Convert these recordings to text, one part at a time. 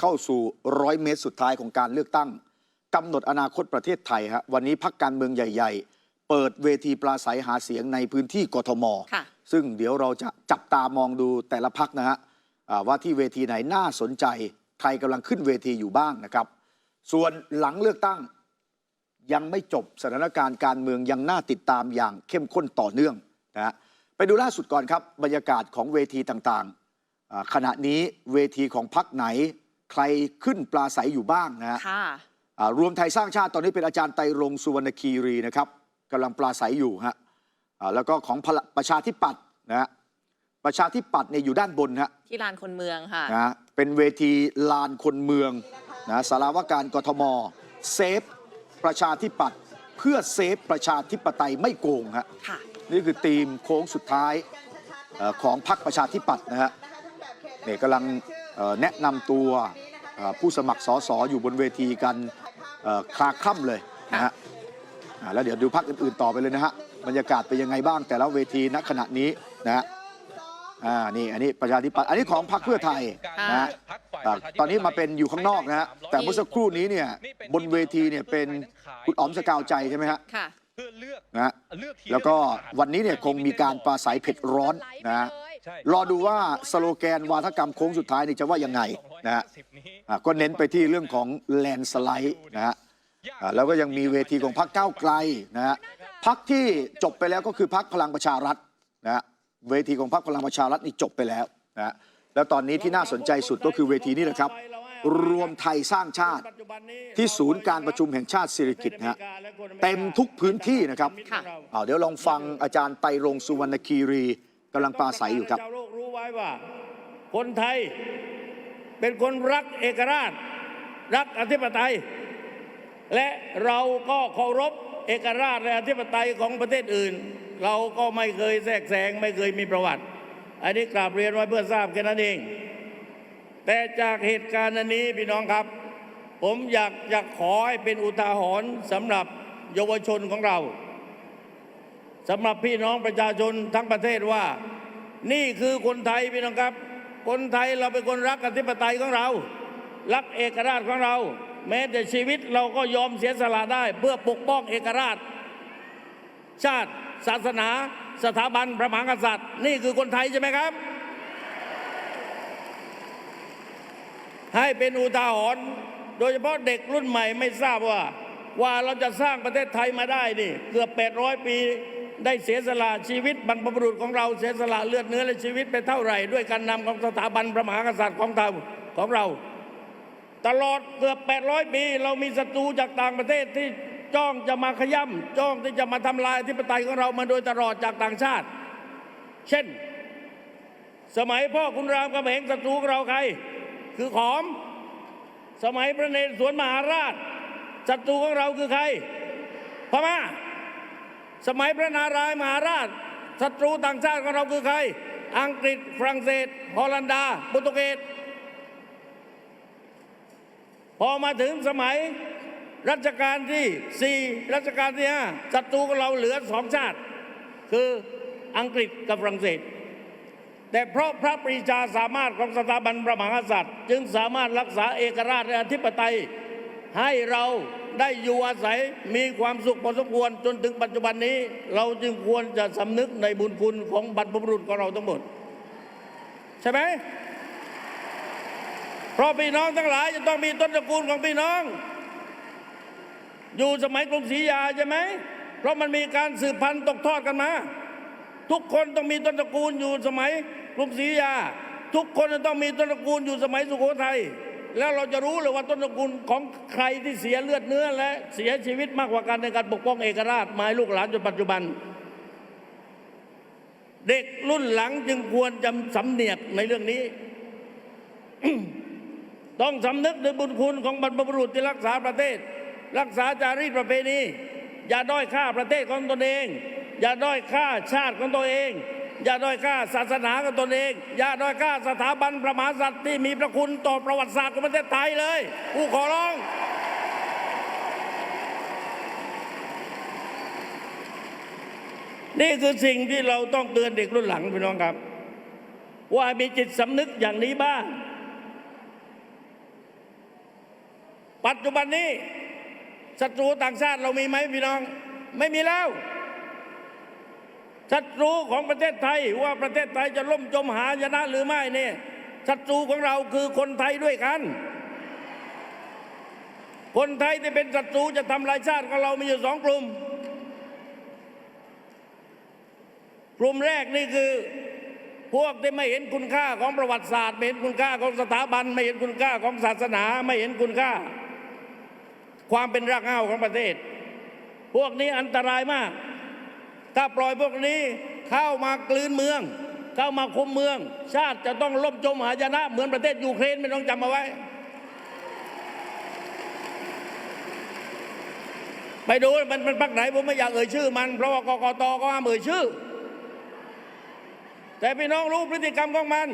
เข้าสู่ร้อยเมตรสุดท้ายของการเลือกตั้งกำหนดอนาคตประเทศไทยฮะวันนี้พักการเมืองใหญ่ ๆ เปิดเวทีปราศัยหาเสียงในพื้นที่กทมค่ะซึ่งเดี๋ยวเราจะจับตามองดูแต่ละพักนะฮะอ่าว่าที่เวทีไหนน่าสนใจ ใครกำลังขึ้นเวทีอยู่บ้างนะครับ ส่วนหลังเลือกตั้งยังไม่จบสถานการณ์การเมืองยังน่าติดตามอย่างเข้มข้นต่อเนื่องนะฮะไปดูล่าสุดก่อนครับ บรรยากาศของเวทีต่างๆอ่าขณะนี้เวทีของพักไหน ใครขึ้นปลาใสอยู่บ้างนะฮะค่ะ อ่ารวมไทยสร้างชาติตอนนี้เป็นอาจารย์ไตรรงค์สุวรรณคีรีนะครับกำลังปลาใสอยู่ฮะอ่าแล้วก็ของพละประชาธิปัตย์นะฮะประชาธิปัตย์เนี่ยอยู่ด้านบนฮะ ที่ลานคนเมืองค่ะนะเป็นเวทีลานคนเมืองนะสารวการกทม เซฟ ประชาธิปัตย์เพื่อเซฟประชาธิปไตยไม่โกงฮะค่ะ นี่คือธีมโค้งสุดท้ายเอ่อของพรรคประชาธิปัตย์นะฮะเนี่ยกำลังเอ่อ แนะนำตัวเอ่อผู้สมัครสสอยู่บนเวทีกันเอ่อคลาคล่ำเลยนะฮะอ่าแล้วเดี๋ยวดูพรรคอื่นๆต่อไปเลยนะฮะบรรยากาศเป็นยังไงบ้างแต่ละเวทีณขณะนี้นะฮะอ่านี่อันนี้ประชาธิปัตย์อันนี้ของพรรคเพื่อไทยนะฮะอ่าตอนนี้มาเป็นอยู่ข้างนอกนะฮะแต่เมื่อสักครู่นี้เนี่ยบนเวทีเนี่ยเป็นคุณอ๋อมสกาวใจใช่ไหมฮะค่ะเพื่อเลือกนะฮะเลือกทีแล้วก็วันนี้เนี่ยคงมีการปราศัยเผ็ดร้อนนะฮะ ใช่ รอดูว่าสโลแกนวาทกรรมโค้งสุดท้ายนี่จะว่ายังไงนะฮะอ่าก็เน้นไปที่เรื่องของแลนสไลด์นะฮะอ่าแล้วก็ยังมีเวทีของพรรคก้าวไกลนะฮะพรรคที่จบไปแล้วก็คือพรรคพลังประชารัฐนะฮะเวทีของพรรคพลังประชารัฐนี่จบไปแล้วนะฮะแล้วตอนนี้ที่น่าสนใจสุดก็คือเวทีนี้แหละครับ รวมไทยสร้างชาติ ที่ศูนย์การประชุมแห่งชาติสิริกิติ์นะฮะเต็มทุกพื้นที่นะครับค่ะเอาเดี๋ยวลองฟังอาจารย์ไตรรงค์สุวรรณคีรี กำลังปราศัยอยู่ครับเจ้าโลกรู้ไว้ว่า คนไทยเป็นคนรักเอกราช รักอธิปไตย และเราก็เคารพเอกราชและอธิปไตยของประเทศอื่น เราก็ไม่เคยแทรกแซงไม่เคยมีประวัติ อันนี้กราบเรียนไว้เพื่อทราบแค่นั้นเอง แต่จากเหตุการณ์อันนี้พี่น้องครับ ผมอยากอยากขอให้เป็นอุทาหรณ์สำหรับเยาวชนของเรา สำหรับพี่น้องประชาชนทั้งประเทศว่า นี่คือคนไทยพี่น้องครับ คนไทยเราเป็นคนรักอธิปไตยของเรา รักเอกราชของเรา แม้แต่ชีวิตเราก็ยอมเสียสละได้ เพื่อปกป้องเอกราช ชาติศาสนา สถาบันพระมหากษัตริย์ นี่คือคนไทยใช่ไหมครับ ให้เป็นอุทาหรณ์โดยเฉพาะเด็กรุ่นใหม่ไม่ทราบว่าว่าเราจะสร้างประเทศไทยมาได้นี่ เกือบ 800 ปี ได้เสียสละชีวิตบรรพบุรุษของเราเสียสละเลือดเนื้อและชีวิตไปเท่าไหร่ ด้วยการนำของสถาบันพระมหากษัตริย์ของเราของเรา ตลอดเกือบ 800 ปี เรามีศัตรูจากต่างประเทศที่จ้องจะมาขย่ำจ้องที่จะมาทำลายอธิปไตยของเรามาโดยตลอดจากต่างชาติ เช่น สมัยพ่อคุณรามกำแหงศัตรูของเราใคร คือขอม สมัยพระนเรศวรมหาราชศัตรูของเราคือใครพม่า สมัยพระนารายณ์มหาราชศัตรูต่างชาติของเราคือใคร อังกฤษฝรั่งเศสฮอลันดาโปรตุเกสพอมาถึงสมัยรัชกาลที่ 4 รัชกาลที่5ศัตรูของเราเหลือสองชาติ คืออังกฤษกับฝรั่งเศส แต่เพราะพระปรีชาสามารถของสถาบันพระมหากษัตริย์ จึงสามารถรักษาเอกราชและอธิปไตย ให้เราได้อยู่อาศัยมีความสุขพอสมควรจนถึงปัจจุบันนี้ เราจึงควรจะสำนึกในบุญคุณของบรรพบุรุษของเราทั้งหมด ใช่ไหมเพราะพี่น้องทั้งหลายจะต้องมีต้นตระกูลของพี่น้อง อยู่สมัยกรุงศรีอยาใช่ไหมเพราะมันมีการสืบพันธุ์ตกทอดกันมา ทุกคนต้องมีต้นตระกูลอยู่สมัยกรุงศรีอยุธยาทุกคนจะต้องมีต้นตระกูลอยู่สมัยสุโขทัย แล้วเราจะรู้เลยว่าต้นตระกูลของใครที่เสียเลือดเนื้อและเสียชีวิตมากกว่ากันในการปกป้องเอกราชมาให้ลูกหลานจนปัจจุบัน เด็กรุ่นหลังจึงควรจำสำเนียกในเรื่องนี้ ต้องสำนึกในบุญคุณของบรรพบุรุษที่รักษาประเทศ รักษาจารีตประเพณี อย่าด้อยค่าประเทศของตนเอง อย่าด้อยค่าชาติของตัวเอง อย่าด้อยค่าศาสนาของตนเอง อย่าด้อยค่าสถาบันพระมหากษัตริย์ที่มีพระคุณต่อประวัติศาสตร์ของประเทศไทยเลยกูขอร้อง นี่คือสิ่งที่เราต้องเตือนเด็กรุ่นหลังพี่น้องครับ ว่ามีจิตสำนึกอย่างนี้บ้าง ปัจจุบันนี้ศัตรูต่างชาติเรามีไหมพี่น้อง ไม่มีแล้ว ศัตรูของประเทศไทยว่าประเทศไทยจะล่มจมหายนะหรือไม่เนี่ยศัตรูของเราคือคนไทยด้วยกัน คนไทยที่เป็นศัตรูจะทำลายชาติของเรามีอยู่สองกลุ่ม กลุ่มแรกนี่คือพวกที่ไม่เห็นคุณค่าของประวัติศาสตร์ไม่เห็นคุณค่าของสถาบัน ไม่เห็นคุณค่าของศาสนา ไม่เห็นคุณค่า ความเป็นรากเหง้าของประเทศ พวกนี้อันตรายมาก ถ้าปล่อยพวกนี้เข้ามากลืนเมือง เข้ามาคุมเมือง ชาติจะต้องล่มจมหายนะ เหมือนประเทศยูเครนไม่ต้องจำเอาไว้ ไปดูมันเป็นพรรคไหนผมไม่อยากเอ่ยชื่อ มันเพราะว่ากกตก็ห้ามเอ่ยชื่อ แต่พี่น้องรู้พฤติกรรมของมัน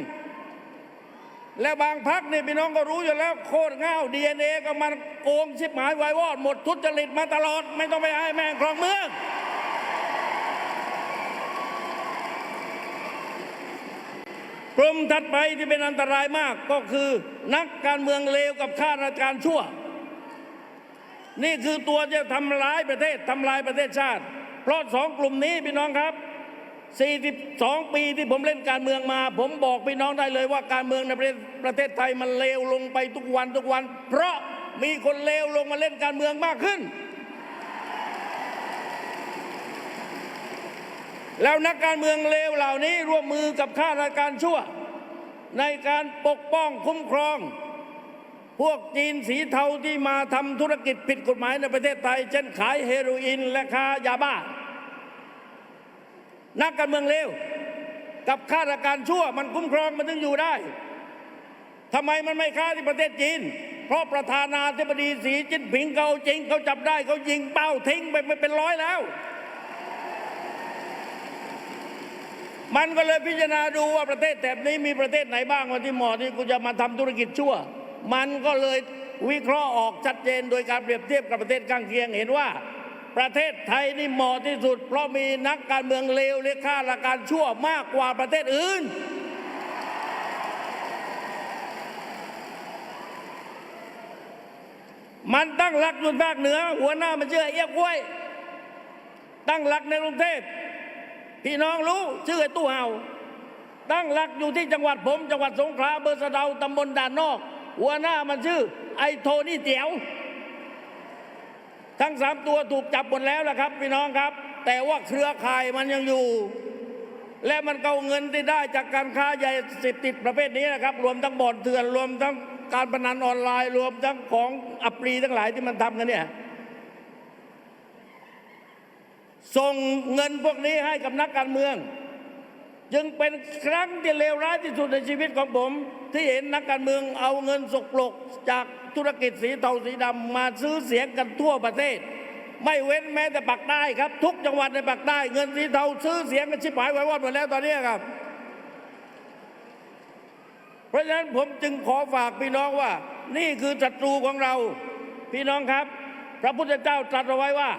และบางพักนี่พี่น้องก็รู้อยู่แล้วโคตรเง่าดีเอ็นเอก็มันโกงชิบหายวายวอดหมดทุจริตมาตลอด ไม่ต้องไปให้แม่งครองเมือง กลุ่มถัดไปที่เป็นอันตรายมากก็คือนักการเมืองเลวกับข้าราชการชั่ว นี่คือตัวจะทำร้ายประเทศทำลายประเทศชาติ เพราะสองกลุ่มนี้พี่น้องครับ 42 ปีที่ผมเล่นการเมืองมา ผมบอกพี่น้องได้เลยว่าการเมืองในประเทศประเทศไทยมันเลวลงไปทุกวันทุกวัน เพราะมีคนเลวลงมาเล่นการเมืองมากขึ้น แล้วนักการเมืองเลวเหล่านี้ร่วมมือกับข้าราชการชั่ว ในการปกป้องคุ้มครอง พวกจีนสีเทาที่มาทำธุรกิจผิดกฎหมายในประเทศไทย เช่นขายเฮโรอีนและค้ายาบ้า นักการเมืองเลวกับข้าราชการชั่วมันคุ้มครองมันถึงอยู่ได้ทำไมมันไม่ค้าที่ประเทศจีน เพราะประธานาธิบดีสีจิ้นผิงเขาเอาจริงเขาจับได้เขายิงเป้าทิ้งไปไม่เป็นร้อยแล้ว มันก็เลยพิจารณาดูว่าประเทศแถบนี้มีประเทศไหนบ้างว่าที่เหมาะที่กูจะมาทำธุรกิจชั่ว มันก็เลยวิเคราะห์ออกชัดเจนโดยการเปรียบเทียบกับประเทศข้างเคียงเห็นว่า ประเทศไทยนี่เหมาะที่สุด เพราะมีนักการเมืองเลวและข้าราชการชั่วมากกว่าประเทศอื่น มันตั้งหลักอยู่ภาคเหนือ หัวหน้ามันเชื่อเอี้ยกล้วย ตั้งหลักในกรุงเทพ พี่น้องรู้ชื่อไอ้ตู้เห่าตั้งหลักอยู่ที่จังหวัดผม จังหวัดสงขลาเบอร์สะเดาตำบลด่านนอก หัวหน้ามันชื่อ ไอ้โทนี่เตียว ทั้งสามตัวถูกจับหมดแล้วนะครับ พี่น้องครับ แต่ว่าเครือข่ายมันยังอยู่ และมันเกาเงินที่ได้จากการค้ายาเสพติดประเภทนี้นะครับ รวมทั้งบ่อนเถื่อนรวมทั้งการพนันออนไลน์ รวมทั้งของอัปรีทั้งหลายที่มันทำกันเนี่ย ส่งเงินพวกนี้ให้กับนักการเมือง จึงเป็นครั้งที่เลวร้ายที่สุดในชีวิตของผม ที่เห็นนักการเมืองเอาเงินสกปรกจากธุรกิจสีเทาสีดำมาซื้อเสียงกันทั่วประเทศ ไม่เว้นแม้แต่ปากใต้ครับ ทุกจังหวัดในปากใต้ เงินสีเทาซื้อเสียงกันชิบหายไว้วอดหมดแล้วตอนนี้ครับ เพราะฉะนั้นผมจึงขอฝากพี่น้องว่า นี่คือศัตรูของเรา พี่น้องครับ พระพุทธเจ้าตรัสเอาไว้ว่า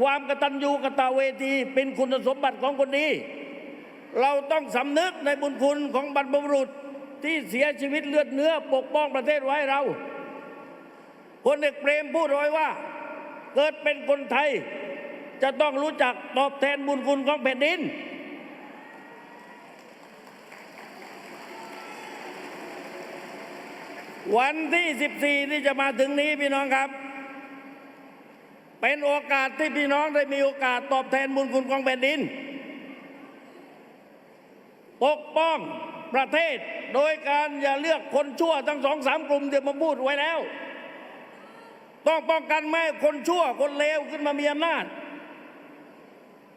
ความกตัญญูกตเวทีเป็นคุณสมบัติของคนดี เราต้องสำนึกในบุญคุณของบรรพบุรุษที่เสียชีวิตเลือดเนื้อปกป้องประเทศไว้เราคนเอกเปรมพูดไว้ว่า เกิดเป็นคนไทย จะต้องรู้จักตอบแทนบุญคุณของแผ่นดิน วันที่ 14 ที่จะมาถึงนี้พี่น้องครับ เป็นโอกาสที่พี่น้องได้มีโอกาสตอบแทนบุญคุณของแผ่นดิน ปกป้องประเทศโดยการอย่าเลือกคนชั่วทั้งสองสามกลุ่มที่ผมพูดไว้แล้ว ต้องป้องกันไม่ให้คนชั่วคนเลวขึ้นมามีอำนาจ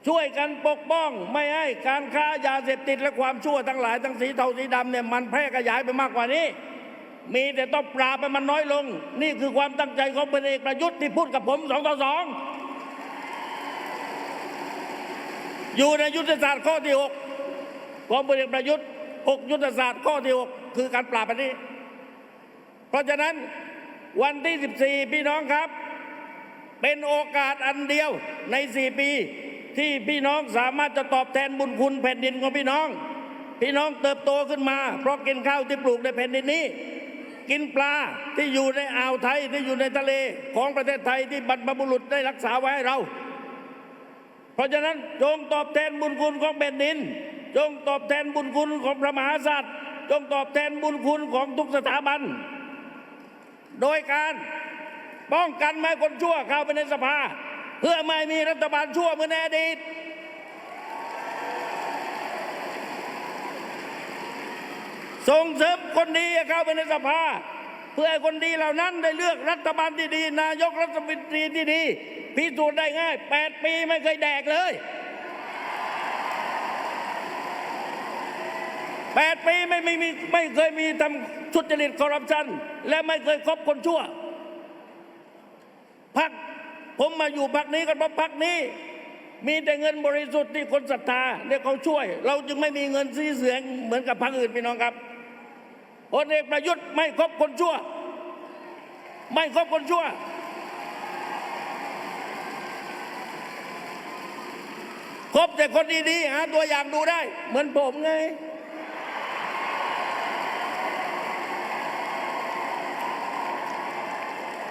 ช่วยกันปกป้องไม่ให้การค้ายาเสพติดและความชั่วทั้งหลายทั้งสีเทาสีดำเนี่ยมันแพร่ขยายไปมากกว่านี้ มีแต่ต้องปราบมันน้อยลง นี่คือความตั้งใจของพลเอกประยุทธ์ที่พูดกับผมสองต่อสองอยู่ในยุทธศาสตร์ข้อที่หกของพลเอกประยุทธ์หกยุทธศาสตร์ข้อที่หกคือการปราบอันนี้ เพราะฉะนั้นวันที่ 14 พี่น้องครับ เป็นโอกาสอันเดียวใน 4 ปี ที่พี่น้องสามารถจะตอบแทนบุญคุณแผ่นดินของพี่น้อง พี่น้องเติบโตขึ้นมา เพราะกินข้าวที่ปลูกในแผ่นดินนี้ กินปลาที่อยู่ในอ่าวไทยที่อยู่ในทะเลของประเทศไทยที่บรรพบุรุษได้รักษาไว้ให้เรา เพราะฉะนั้นจงตอบแทนบุญคุณของแผ่นดิน จงตอบแทนบุญคุณของพระมหากษัตริย์ จงตอบแทนบุญคุณของทุกสถาบัน โดยการป้องกันไม่ให้คนชั่วเข้าไปในสภา เพื่อไม่มีรัฐบาลชั่วเหมือนในอดีต ส่งเสริมคนดีเข้าไปในสภา เพื่อให้คนดีเหล่านั้นได้เลือกรัฐบาลที่ดี นายกรัฐมนตรีที่ดี พิสูจน์ได้ง่าย 8 ปีไม่เคยแดกเลย 8 ปีไม่ไม่มีไม่เคยมีทำทุจริตคอร์รัปชัน และไม่เคยคบคนชั่วพักผมมาอยู่พักนี้ก็เพราะพักนี้ มีแต่เงินบริสุทธิ์ที่คนศรัทธาเนี่ยเขาช่วย เราจึงไม่มีเงินซื้อเสียงเหมือนกับพรรคอื่นพี่น้องครับ พลเอกประยุทธ์ไม่คบคนชั่ว ไม่คบคนชั่ว คบแต่คนดีๆหาตัวอย่างดูได้ เหมือนผมไง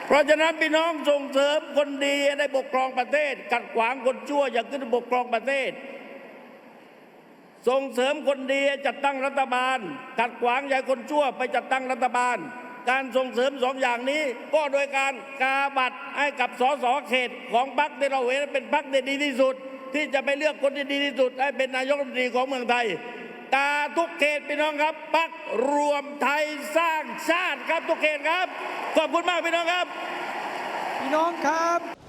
เพราะฉะนั้นพี่น้องส่งเสริมคนดีให้ได้ปกครองประเทศ กัดขวางคนชั่วอย่าขึ้นปกครองประเทศ ส่งเสริมคนดีจัดตั้งรัฐบาลกัดขวางยาให้คนชั่วไปจัดตั้งรัฐบาล การส่งเสริมสองอย่างนี้ ก็โดยการกาบัตรให้กับสสเขตของพรรคที่เราเห็นเป็นพรรคที่ดีที่สุด ที่จะไปเลือกคนที่ดีที่สุด ให้เป็นนายกรัฐมนตรีของเมืองไทยกาทุกเขตพี่น้องครับพรรครวมไทยสร้างชาติครับทุกเขตครับขอบคุณมากพี่น้องครับ พี่น้องครับ